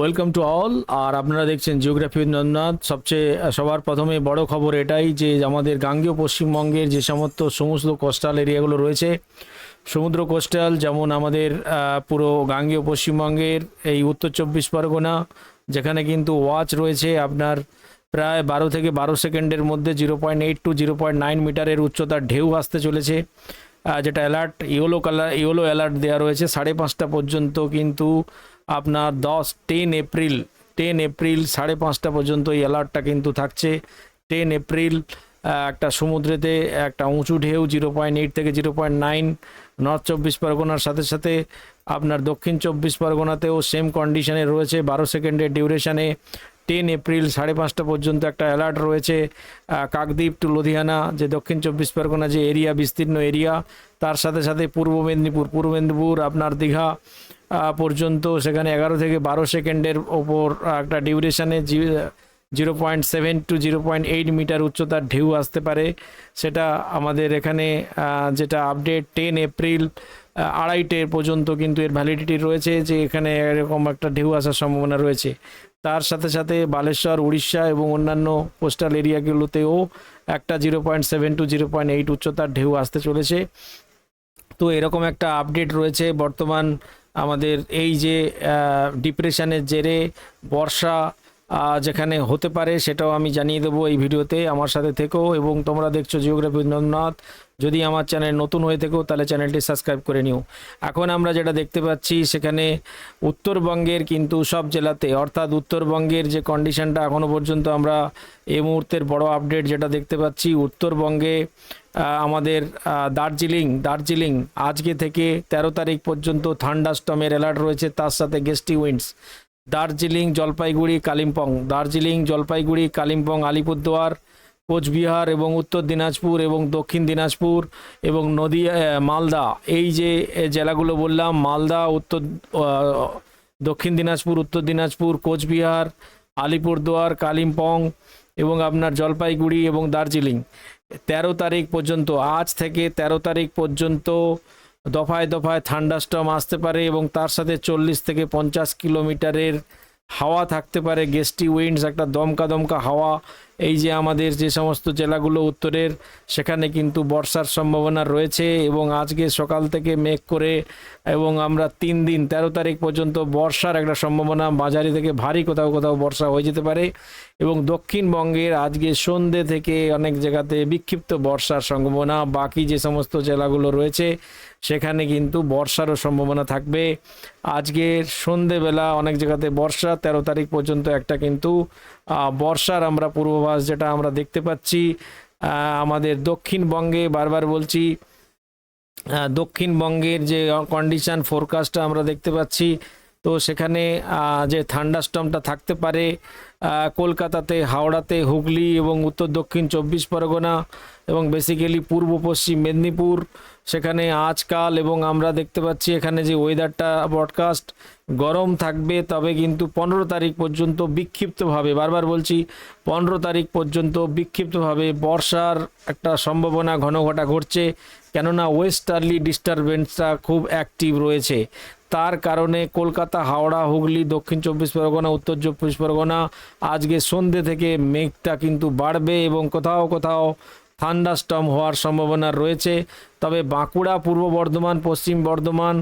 Welcome to all আর আপনারা দেখছেন geography Nandanath সবচেয়ে, সবার প্রথমে বড় খবর এটাই যে, আমাদের গাঙ্গেয় পশ্চিমবঙ্গের যে সমস্ত সমস্ত কোস্টাল এরিয়াগুলো রয়েছে, সমুদ্র কোস্টাল যেমন আমাদের পুরো গাঙ্গেয় পশ্চিমবঙ্গের এই উত্তর চব্বিশ পরগনা, যেখানে কিন্তু ওয়াচ রয়েছে আপনার প্রায় বারো থেকে বারো সেকেন্ডের মধ্যে zero point eight two zero point nine মিটারের উচ্চতার ঢেউ আসতে চলেছে। যেটা alert yellow colour yellow alert দেওয়া রয়েছে। সাড়ে পাঁচটা পর্যন্ত কিন্তু আপনার দশ টেন এপ্রিল টেন এপ্রিল সাড়ে পাঁচটা পর্যন্ত এই অ্যালার্টটা কিন্তু থাকছে। টেন এপ্রিল একটা সমুদ্রেতে একটা উঁচু ঢেউ জিরো পয়েন্ট এইট থেকে জিরো পয়েন্ট নাইন নর্থ চব্বিশ পরগনার সাথে সাথে আপনার দক্ষিণ চব্বিশ পরগনাতেও সেম কন্ডিশনে রয়েছে। বারো সেকেন্ডের ডিউরেশনে টেন এপ্রিল সাড়ে পাঁচটা পর্যন্ত একটা অ্যালার্ট রয়েছে। কাকদ্বীপ টু লুধিয়ানা, যে দক্ষিণ চব্বিশ পরগনা যে এরিয়া, বিস্তীর্ণ এরিয়া, তার সাথে সাথে পূর্ব মেদিনীপুর পূর্ব মেদিনীপুর, আপনার দীঘা পর্যন্ত সেখানে এগারো থেকে বারো সেকেন্ডের ওপর একটা ডিউরেশনে zero point seven two zero point eight metre উচ্চতার ঢেউ আসতে পারে। সেটা আমাদের এখানে যেটা আপডেট, টেন এপ্রিল আড়াইটে পর্যন্ত কিন্তু এর ভ্যালিডিটি রয়েছে যে এখানে এরকম একটা ঢেউ আসার সম্ভাবনা রয়েছে। তার সাথে সাথে বালেশ্বর, উড়িষ্যা এবং অন্যান্য কোস্টাল এরিয়াগুলোতেও একটা zero point seven two zero point eight উচ্চতার ঢেউ আসতে চলেছে। তো এরকম একটা আপডেট রয়েছে বর্তমান আমাদের এই যে ডিপ্রেশনের জেরে বর্ষা যেখানে হতে পারে সেটাও আমি জানিয়ে দেবো এই ভিডিওতে। আমার সাথে থেকো এবং তোমরা দেখছ জিওগ্রাফি নন্দনাথ। যদি আমার চ্যানেল নতুন হয়ে থেকো, তাহলে চ্যানেলটি সাবস্ক্রাইব করে নিও। এখন আমরা যেটা দেখতে পাচ্ছি, সেখানে উত্তরবঙ্গের কিন্তু সব জেলাতে, অর্থাৎ উত্তরবঙ্গের যে কন্ডিশনটা এখনও পর্যন্ত আমরা এই মুহূর্তের বড় আপডেট যেটা দেখতে পাচ্ছি, উত্তরবঙ্গে আমাদের দার্জিলিং দার্জিলিং আজকে থেকে তেরো তারিখ পর্যন্ত থান্ডাস্টমের অ্যালার্ট রয়েছে, তার সাথে গেস্টি উইন্ডস দার্জিলিং, জলপাইগুড়ি, কালিম্পং। দার্জিলিং, জলপাইগুড়ি, কালিম্পং, আলিপুরদুয়ার, কোচবিহার এবং উত্তর দিনাজপুর এবং দক্ষিণ দিনাজপুর এবং নদীয়া মালদা। এই যে জেলাগুলো বললাম, মালদা, উত্তর দক্ষিণ দিনাজপুর, উত্তর দিনাজপুর, কোচবিহার, আলিপুরদুয়ার, কালিম্পং এবং আপনার জলপাইগুড়ি এবং দার্জিলিং। তেরো তারিখ পর্যন্ত, আজ থেকে তেরো তারিখ পর্যন্ত দফায় দফায় থান্ডাস্টম আসতে পারে এবং তার সাথে চল্লিশ থেকে পঞ্চাশ কিলোমিটারের হাওয়া থাকতে পারে, গেস্টি উইন্ডস, একটা দমকা দমকা হাওয়া এই যে আমাদের যে সমস্ত জেলাগুলো উত্তরের, সেখানে কিন্তু বর্ষার সম্ভাবনা রয়েছে এবং আজকে সকাল থেকে মেঘ করে এবং আমরা তিন দিন, তেরো তারিখ পর্যন্ত বর্ষার একটা সম্ভাবনা মাঝারি থেকে ভারী কোথাও কোথাও বর্ষা হয়ে যেতে পারে এবং দক্ষিণবঙ্গের আজকে সন্ধ্যে থেকে অনেক জায়গাতে বিক্ষিপ্ত বর্ষার সম্ভাবনা। বাকি যে সমস্ত জেলাগুলো রয়েছে, সেখানে কিন্তু বর্ষারও সম্ভাবনা থাকবে। আজকের সন্ধেবেলা অনেক জায়গাতে বর্ষা, তেরো তারিখ পর্যন্ত একটা কিন্তু বর্ষার আমরা পূর্বাভাস যেটা আমরা দেখতে পাচ্ছি আমাদের দক্ষিণবঙ্গে বারবার বলছি দক্ষিণবঙ্গের যে কন্ডিশন ফোরকাস্টটা আমরা দেখতে পাচ্ছি তো সেখানে যে থান্ডাস্টমটা থাকতে পারে কলকাতাতে, হাওড়াতে, হুগলি এবং উত্তর দক্ষিণ চব্বিশ পরগনা এবং বেসিক্যালি পূর্ব পশ্চিম মেদিনীপুর। সেখানে আজকাল এবং আমরা দেখতে পাচ্ছি এখানে যে ওয়েদারটা ব্রডকাস্ট গরম থাকবে, তবে কিন্তু পনেরো তারিখ পর্যন্ত বিক্ষিপ্তভাবে, বারবার বলছি পনেরো তারিখ পর্যন্ত বিক্ষিপ্তভাবে বর্ষার একটা সম্ভাবনা ঘন ঘটা ঘটছে। কেননা ওয়েস্টার্লি ডিস্টারবেন্সটা খুব অ্যাক্টিভ রয়েছে। তার কারণে কলকাতা, হাওড়া, হুগলি, দক্ষিণ চব্বিশ পরগনা, উত্তর চব্বিশ পরগনা আজকে সন্ধ্যে থেকে মেঘটা কিন্তু বাড়বে এবং কোথাও কোথাও থান্ডাস্টম হওয়ার সম্ভাবনা রয়েছে। তবে বাঁকুড়া, পূর্ব বর্ধমান, পশ্চিম বর্ধমান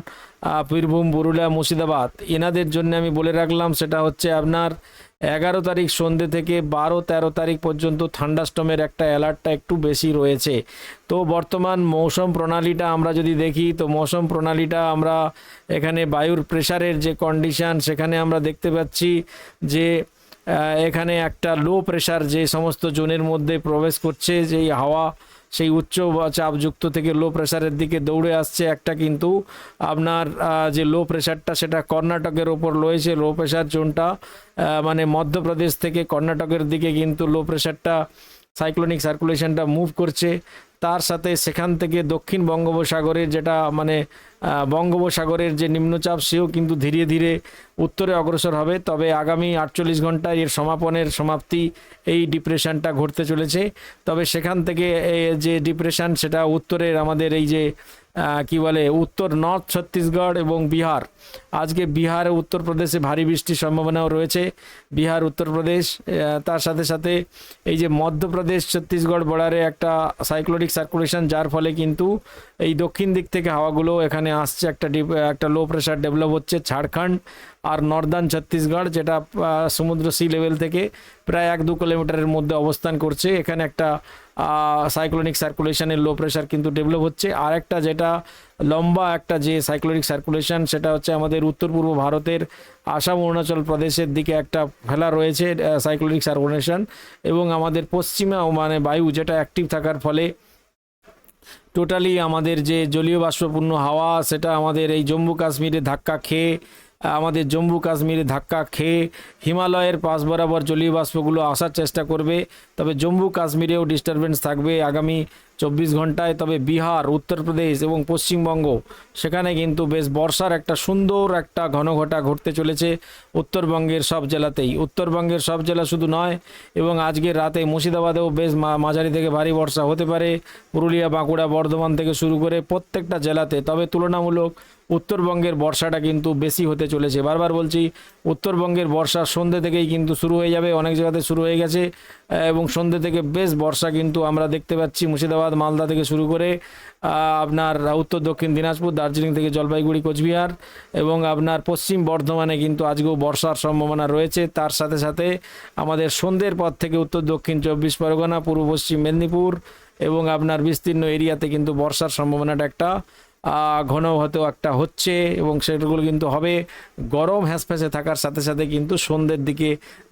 বীরভূম, পুরুলিয়া, মুর্শিদাবাদ, এনাদের জন্য আমি বলে রাখলাম, সেটা হচ্ছে আপনার এগারো তারিখ সন্ধ্যে থেকে বারো, তেরো তারিখ পর্যন্ত থান্ডাস্টমের একটা অ্যালার্টটা একটু বেশি রয়েছে। তো বর্তমান মৌসুম প্রণালীটা আমরা যদি দেখি, তো মৌসুম প্রণালীটা আমরা এখানে বায়ুর প্রেশারের যে কন্ডিশন, সেখানে আমরা দেখতে পাচ্ছি যে এখানে একটা লো প্রেশার যে সমস্ত জোনের মধ্যে প্রবেশ করছে, যেই হাওয়া সেই উচ্চ চাপযুক্ত থেকে লো প্রেশারের দিকে দৌড়ে আসছে একটা কিন্তু আপনার যে লো প্রেশারটা সেটা কর্ণাটকের ওপর রয়েছে। লো প্রেশার জোনটা মানে মধ্যপ্রদেশ থেকে কর্ণাটকের দিকে কিন্তু লো প্রেশারটা সাইক্লোনিক সার্কুলেশনটা মুভ করছে। তার সাথে সেখান থেকে দক্ষিণ বঙ্গোপসাগরের যেটা মানে বঙ্গোপসাগরের যে নিম্নচাপ, সেও কিন্তু ধীরে ধীরে উত্তরে অগ্রসর হবে। তবে আগামী আটচল্লিশ ঘন্টায় এর সমাপনের সমাপ্তি এই ডিপ্রেশনটা ঘটতে চলেছে। তবে সেখান থেকে যে ডিপ্রেশন, সেটা উত্তরের আমাদের এই যে কি বলে, উত্তর নর্থ ছত্তিশগড় এবং বিহার। আজকে বিহার উত্তরপ্রদেশে ভারী বৃষ্টির সম্ভাবনাও রয়েছে। বিহার উত্তরপ্রদেশ তার সাথে সাথে এই যে মধ্যপ্রদেশ, ছত্তিশগড় বর্ডারে একটা সাইক্লোনিক সার্কুলেশন যার ফলে কিন্তু এই দক্ষিণ দিক থেকে হাওয়াগুলো এখানে আসছে, একটা একটা লো প্রেশার ডেভেলপ হচ্ছে ঝাড়খণ্ড আর নর্দার্ন ছত্তিশগড়, যেটা সমুদ্র সি লেভেল থেকে প্রায় এক দু কিলোমিটারের মধ্যে অবস্থান করছে। এখানে একটা সাইক্লোনিক সার্কুলেশনের লো প্রেশার কিন্তু ডেভেলপ হচ্ছে। আর একটা যেটা লম্বা একটা যে সাইক্লোনিক সার্কুলেশন সেটা হচ্ছে আমাদের উত্তর পূর্ব ভারতের আসাম, অরুণাচল প্রদেশের দিকে একটা ফেলা রয়েছে সাইক্লোনিক সার্কুলেশন এবং আমাদের পশ্চিমা মানে বায়ু যেটা অ্যাক্টিভ থাকার ফলে টোটালি আমাদের যে জলীয় বাষ্পপূর্ণ হাওয়া, সেটা আমাদের এই জম্মু কাশ্মীরে ধাক্কা খেয়ে, আমাদের জম্মু কাশ্মীরে ধাক্কা খেয়ে হিমালয়ের পাশ বরাবর জলীয় বাষ্পগুলো আসার চেষ্টা করবে। তবে জম্মু কাশ্মীরেও ডিস্টারবেন্স থাকবে। আগামী চব্বিশ ঘন্টায়, তবে বিহার, উত্তরপ্রদেশ এবং পশ্চিমবঙ্গ, সেখানে কিন্তু বেশ বর্ষার একটা সুন্দর একটা ঘনঘটা ঘটতে চলেছে উত্তরবঙ্গের সব জেলাতেই। উত্তরবঙ্গের সব জেলা শুধু নয়, এবং আজকের রাতে মুর্শিদাবাদেও বেশ মাঝারি থেকে ভারী বর্ষা হতে পারে। পুরুলিয়া, বাঁকুড়া, বর্ধমান থেকে শুরু করে প্রত্যেকটা জেলাতে, তবে তুলনামূলক উত্তরবঙ্গের বর্ষাটা কিন্তু বেশি হতে চলেছে। বারবার বলছি, উত্তরবঙ্গের বর্ষা সন্ধ্যে থেকেই কিন্তু শুরু হয়ে যাবে, অনেক জায়গাতে শুরু হয়ে গেছে। এবং সন্ধ্যে থেকে বেশ বর্ষা কিন্তু আমরা দেখতে পাচ্ছি মুর্শিদাবাদ, মালদা থেকে শুরু করে আপনার উত্তর, দক্ষিণ দিনাজপুর, দার্জিলিং থেকে জলপাইগুড়ি, কোচবিহার এবং আপনার পশ্চিম বর্ধমানে কিন্তু আজকেও বর্ষার সম্ভাবনা রয়েছে। তার সাথে সাথে আমাদের সন্ধ্যের পর থেকে উত্তর, দক্ষিণ চব্বিশ পরগনা, পূর্ব পশ্চিম মেদিনীপুর এবং আপনার বিস্তীর্ণ এরিয়াতে কিন্তু বর্ষার সম্ভাবনাটা একটা ঘন হয়তো একটা হচ্ছে এবং সেগুলো কিন্তু হবে। গরম হ্যাঁসফ্যাঁসে থাকার সাথে সাথে কিন্তু সন্ধ্যের দিকে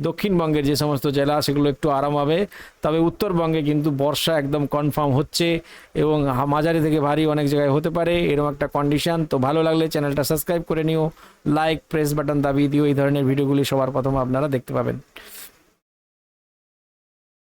দক্ষিণবঙ্গের যে সমস্ত জেলা, সেগুলো একটু আরাম হবে। তবে উত্তরবঙ্গে কিন্তু বর্ষা একদম কনফার্ম হচ্ছে এবং মাঝারি থেকে ভারী অনেক জায়গায় হতে পারে। এরকম একটা কন্ডিশন তো ভালো লাগলে চ্যানেলটা সাবস্ক্রাইব করে নিও। লাইক প্রেস বাটন দাবিয়ে দিও। এই ধরনের ভিডিওগুলি সবার প্রথমে আপনারা দেখতে পাবেন।